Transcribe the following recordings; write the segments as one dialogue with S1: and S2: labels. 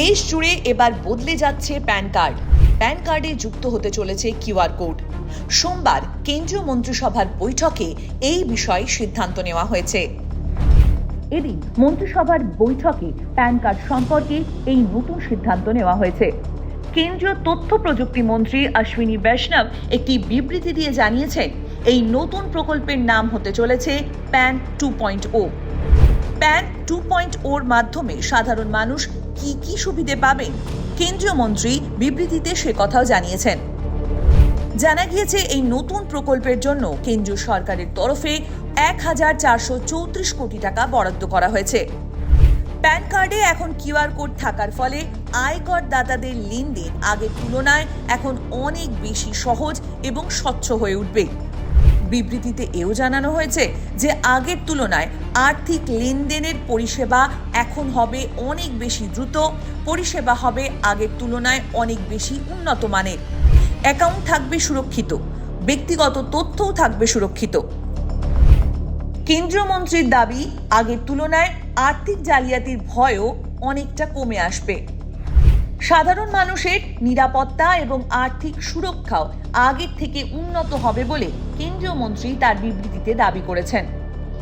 S1: দেশ জুড়ে এবার বদলে যাচ্ছে প্যান কার্ড। প্যান কার্ডে যুক্ত হতে চলেছে কিউআর কোড। সোমবার কেন্দ্রীয় মন্ত্রিসভার বৈঠকে এই বিষয়ে সিদ্ধান্ত নেওয়া হয়েছে। এদিন মন্ত্রিসভার বৈঠকে প্যান কার্ড সম্পর্কে এই নতুন সিদ্ধান্ত নেওয়া হয়েছে। কেন্দ্রীয় তথ্য প্রযুক্তি মন্ত্রী অশ্বিনী বৈষ্ণব একটি বিবৃতি দিয়ে জানিয়েছেন, এই নতুন প্রকল্পের নাম হতে চলেছে PAN two point O. PAN two point ওর মাধ্যমে সাধারণ মানুষ কি কি সুবিধে পাবেন কেন্দ্রীয় মন্ত্রী বিবৃতিতে সে কথাও জানিয়েছেন। জানা গিয়েছে এই নতুন প্রকল্পের জন্য কেন্দ্রীয় সরকারের তরফে এক হাজার চারশো চৌত্রিশ কোটি টাকা বরাদ্দ করা হয়েছে। প্যান কার্ডে এখন কিউআর কোড থাকার ফলে আয়কর দাতাদের লেনদেন আগের তুলনায় এখন অনেক বেশি সহজ এবং স্বচ্ছ হয়ে উঠবে। বিবৃতিতে এও জানানো হয়েছে যে আগের তুলনায় আর্থিক লেনদেনের পরিষেবা এখন হবে অনেক বেশি দ্রুত, পরিষেবা হবে আগের তুলনায় অনেক বেশি উন্নত মানের। অ্যাকাউন্ট থাকবে সুরক্ষিত, ব্যক্তিগত তথ্যও থাকবে সুরক্ষিত। কেন্দ্রীয় মন্ত্রীর দাবি, আগের তুলনায় আর্থিক জালিয়াতির ভয়ও অনেকটা কমে আসবে। সাধারণ মানুষের নিরাপত্তা এবং আর্থিক সুরক্ষাও আগের থেকে উন্নত হবে বলে কেন্দ্রীয় মন্ত্রী তার বিবৃতিতে দাবি করেছেন।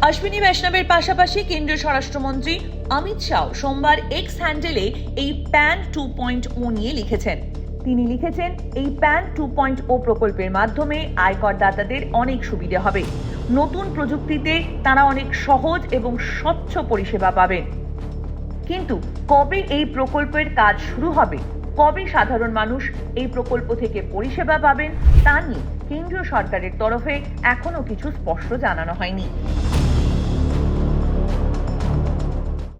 S1: অশ্বিনী বৈষ্ণবের পাশাপাশি কেন্দ্রীয় স্বরাষ্ট্রমন্ত্রী অমিত শাহ সোমবার এক্স হ্যান্ডেলে এই প্যান টু পয়েন্ট ও নিয়ে লিখেছেন। তিনি লিখেছেন, এই প্যান টু পয়েন্ট ও প্রকল্পের মাধ্যমে আয়করদাতাদের অনেক সুবিধে হবে। নতুন প্রযুক্তিতে তারা অনেক সহজ এবং স্বচ্ছ পরিষেবা পাবেন। কিন্তু কবে এই প্রকল্পের কাজ শুরু হবে? কবে সাধারণ মানুষ এই প্রকল্প থেকে পরিষেবা পাবেন তা নিয়ে কেন্দ্রীয় সরকারের তরফে এখনও কিছু স্পষ্ট জানানো হয়নি।